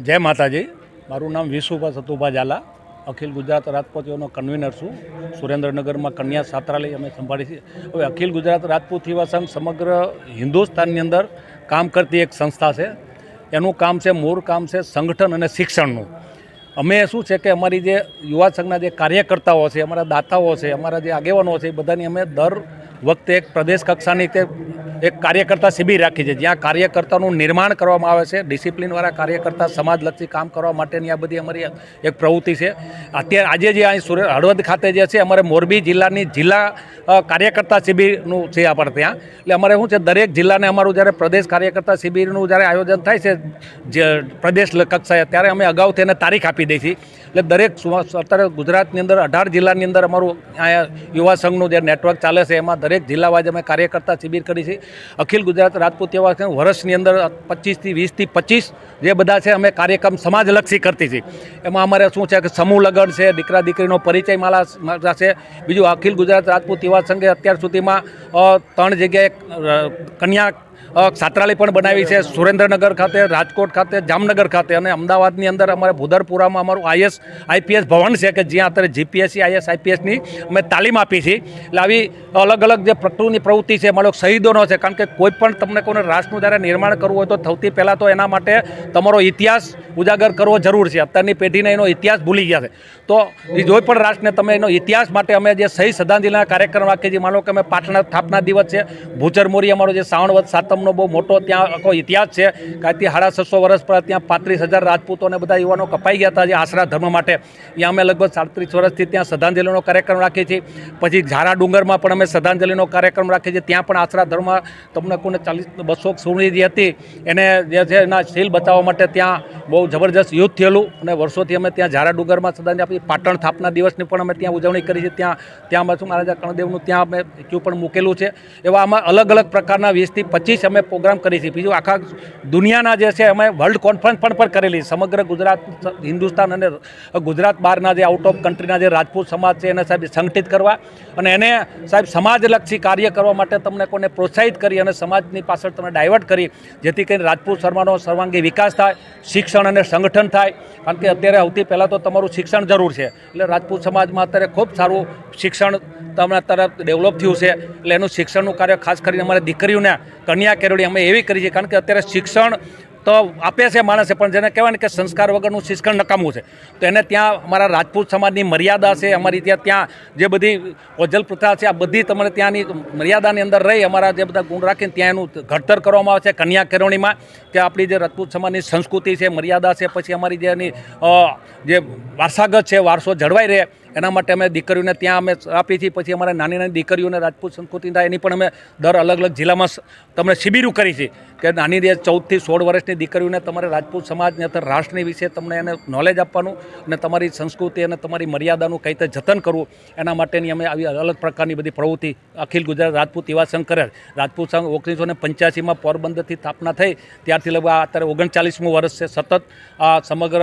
જય માતાજી. મારું નામ વિશુભા સતુભા ઝાલા. અખિલ ગુજરાત રાજપૂતીઓનો કન્વીનર છું. સુરેન્દ્રનગરમાં કન્યા છાત્રાલય અમે સંભાળી છીએ હવે અખિલ ગુજરાત રાજપૂત યુવા સંઘ સમગ્ર હિન્દુસ્તાનની અંદર કામ કરતી એક સંસ્થા છે. એનું કામ છે, મૂળ કામ છે, સંગઠન અને શિક્ષણનું. અમે શું છે કે અમારી જે યુવા સંઘના જે કાર્યકર્તાઓ છે, અમારા દાતાઓ છે, અમારા જે આગેવાનો છે, એ બધાની અમે દર વખતે એક પ્રદેશ કક્ષાની કે એક કાર્યકર્તા શિબિર રાખી છે. જ્યાં કાર્યકર્તાનું નિર્માણ કરવામાં આવે છે. ડિસિપ્લિનવાળા કાર્યકર્તા સમાજલક્ષી કામ કરવા માટેની આ બધી અમારી એક પ્રવૃત્તિ છે. અત્યારે આજે જે અહીં સુરત હળવદ ખાતે જે છે, અમારે મોરબી જિલ્લાની જિલ્લા કાર્યકર્તા શિબિરનું છે આપણે ત્યાં. એટલે અમારે શું છે, દરેક જિલ્લાને અમારું જ્યારે પ્રદેશ કાર્યકર્તા શિબિરનું જ્યારે આયોજન થાય છે, જે પ્રદેશ કક્ષાએ, ત્યારે અમે અગાઉથી એને તારીખ આપી દઈએ છીએ. એટલે દરેક અત્યારે ગુજરાતની અંદર, અઢાર જિલ્લાની અંદર અમારું અહીંયા યુવા સંઘનું જે નેટવર્ક ચાલે છે, એમાં દરેક જિલ્લા વાઇઝ અમે કાર્યકર્તા શિબિર કરી છે. અખિલ ગુજરાત રાજપૂત એવા છે, વર્ષની અંદર પચીસથી વીસથી પચીસ જે બધા છે, અમે કાર્યક્રમ સમાજલક્ષી કરતી છીએ એમાં અમારે શું છે કે સમૂહ લગ્ન છે, દીકરા દીકરીનો પરિચય માલા છે. બીજું અખિલ ગુજરાત રાજપૂત યુવા સંઘે અત્યાર સુધીમાં ત્રણ જગ્યાએ કન્યા છાત્રાલય પણ બનાવી છે, સુરેન્દ્રનગર ખાતે, રાજકોટ ખાતે, જામનગર ખાતે અને અમદાવાદની અંદર અમારે ભૂદરપુરામાં અમારું આઈએસ, આઈપીએસ ભવન છે કે જ્યાં અત્યારે જીપીએસસી, આઈએસ, આઈપીએસની અમે તાલીમ આપી છીએ. એટલે આવી અલગ અલગ જે પ્રકૃતિની પ્રવૃત્તિ છે માનો શહીદોનો છે, કારણ કે કોઈ પણ તમને કોઈને રાષ્ટ્રનું જ્યારે નિર્માણ કરવું હોય તો સૌથી પહેલાં તો એના માટે તમારો ઇતિહાસ ઉજાગર કરવો જરૂર છે. અત્યારની પેઢીને એનો ઇતિહાસ ભૂલી ગયા છે. તો કોઈ પણ રાષ્ટ્રને તમે એનો ઇતિહાસ માટે અમે જે સહી શ્રદ્ધાંજલિના કાર્યક્રમ રાખીએ છીએ, માનો કે અમે પાટણા સ્થાપના દિવસ છે ભૂચર મોરી અમારો જે શ્રાવણ વધ સાતમનો બહુ મોટો ત્યાં આખો ઇતિહાસ છે કાંઈથી સાડા છસો વર્ષ પર ત્યાં પાંત્રીસ હજાર રાજપૂતોને બધા યુવાનો કપાઈ ગયા હતા જે આશરા ધર્મ માટે. ત્યાં અમે લગભગ સાડત્રીસ વર્ષથી ત્યાં શ્રદ્ધાંજલિનો કાર્યક્રમ રાખીએ છીએ. પછી ઝારા ડુંગરમાં પણ અમે શ્રદ્ધાંજલિનો કાર્યક્રમ રાખીએ છીએ. ત્યાં પણ આશરા ધર્મ તમને કોને ચાલીસ બસો સોળની જે હતી, એને જે છે એના શીલ બચાવવા માટે ત્યાં બહુ જબરજસ્ત યુદ્ધ થયેલું અને વર્ષોથી અમે ત્યાં ઝારા ડુંગરમાં શ્રદ્ધાંજલિ આપી. પાટણ સ્થાપના દિવસની પણ અમે ત્યાં ઉજવણી કરી છે. ત્યાં ત્યાં મહારાજા કર્ણદેવનું ત્યાં અમે ક્યુ પણ મૂકેલું છે. એવા આમાં અલગ અલગ પ્રકારના વીસથી પચીસ અમે પ્રોગ્રામ કરી છે. બીજું આખા દુનિયાના જે છે, અમે વર્લ્ડ કોન્ફરન્સ પણ પણ કરેલી સમગ્ર ગુજરાત, હિન્દુસ્તાન અને ગુજરાત બહારના જે આઉટ ઓફ કન્ટ્રીના જે રાજપૂત સમાજ છે, એને સાહેબ સંગઠિત કરવા અને એને સાહેબ સમાજલક્ષી કાર્ય કરવા માટે તમને કોને પ્રોત્સાહિત કરી અને સમાજની પાછળ તમે ડાયવર્ટ કરી, જેથી કરીને રાજપૂત શર્માનો સર્વાંગી વિકાસ થાય, શિક્ષણ અને સંગઠન થાય. કારણ કે અત્યારે સૌથી પહેલાં તો તમારું શિક્ષણ જરૂર છે. એટલે રાજપૂત સમાજમાં અત્યારે ખૂબ સારું શિક્ષણ તમારા તરફ ડેવલપ થયું છે. એટલે એનું શિક્ષણનું કાર્ય ખાસ કરીને અમારે દીકરીઓને કન્યા કેળવણી અમે એવી કરી છે. કારણ કે અત્યારે શિક્ષણ તો આપે છે માણસે, પણ જેને કહેવાય ને કે સંસ્કાર વગરનું શિક્ષણ નકામું છે. તો એને ત્યાં અમારા રાજપૂત સમાજની મર્યાદા છે, અમારી ત્યાં ત્યાં જે બધી ઓજલ પ્રથા છે, આ બધી તમારે ત્યાંની મર્યાદાની અંદર રહી, અમારા જે બધા ગુણ રાખીને ત્યાં એનું ઘડતર કરવામાં આવે છે, કન્યા કેળવણીમાં, કે આપણી જે રાજપૂત સમાજની સંસ્કૃતિ છે, મર્યાદા છે, પછી અમારી જે એની જે વારસાગત છે, વારસો જળવાઈ રહે, એના માટે અમે દીકરીઓને ત્યાં અમે આપી છીએ, પછી અમારે નાની નાની દીકરીઓને રાજપૂત સંસ્કૃતિ થાય એની પણ અમે દર અલગ અલગ જિલ્લામાં તમને શિબિરો કરી છે, કે નાની ચૌદથી સોળ વર્ષની દીકરીઓને તમારે રાજપૂત સમાજને અથવા રાષ્ટ્રની વિશે તમને એને નોલેજ આપવાનું અને તમારી સંસ્કૃતિ અને તમારી મર્યાદાનું કઈ રીતે જતન કરવું, એના માટેની અમે આવી અલગ પ્રકારની બધી પ્રવૃત્તિ અખિલ ગુજરાત રાજપૂત યુવા સંઘ કરે રાજપૂત સંઘ ઓગણીસો ને પંચ્યાસીમાં પોરબંદરથી સ્થાપના થઈ, ત્યારથી લગભગ અત્યારે ઓગણચાલીસમું વર્ષ છે સતત આ સમગ્ર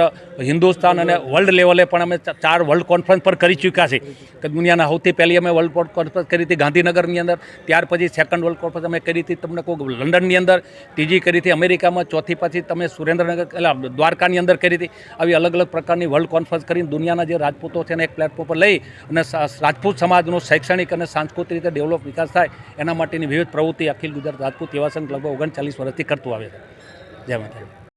હિન્દુસ્તાન અને વર્લ્ડ લેવલે પણ અમે ચાર વર્લ્ડ કોન્ફરન્સ પર કરી ચૂક્યા છે. કે દુનિયાના સૌથી પહેલી અમે વર્લ્ડ કોન્ફરન્સ કરી હતી ગાંધીનગરની અંદર, ત્યાર પછી સેકન્ડ વર્લ્ડ કોન્ફરન્સ અમે કરી હતી, તમને કહું લંડનની અંદર, ત્રીજી કરી હતી અમેરિકામાં, ચોથી પછી તમે સુરેન્દ્રનગર, એટલે દ્વારકાની અંદર કરી હતી, આવી અલગ અલગ પ્રકારની વર્લ્ડ કોન્ફરન્સ કરીને દુનિયાના જે રાજપૂતો છે એને એક પ્લેટફોર્મ પર લઈ અને રાજપૂત સમાજનું શૈક્ષણિક અને સાંસ્કૃતિક રીતે ડેવલપ વિકાસ થાય, એના માટેની વિવિધ પ્રવૃત્તિ અખિલ ગુજરાત રાજપૂત યુવા સંઘ લગભગ ઓગણચાલીસ વર્ષથી કરતું આવે છે. જય માતા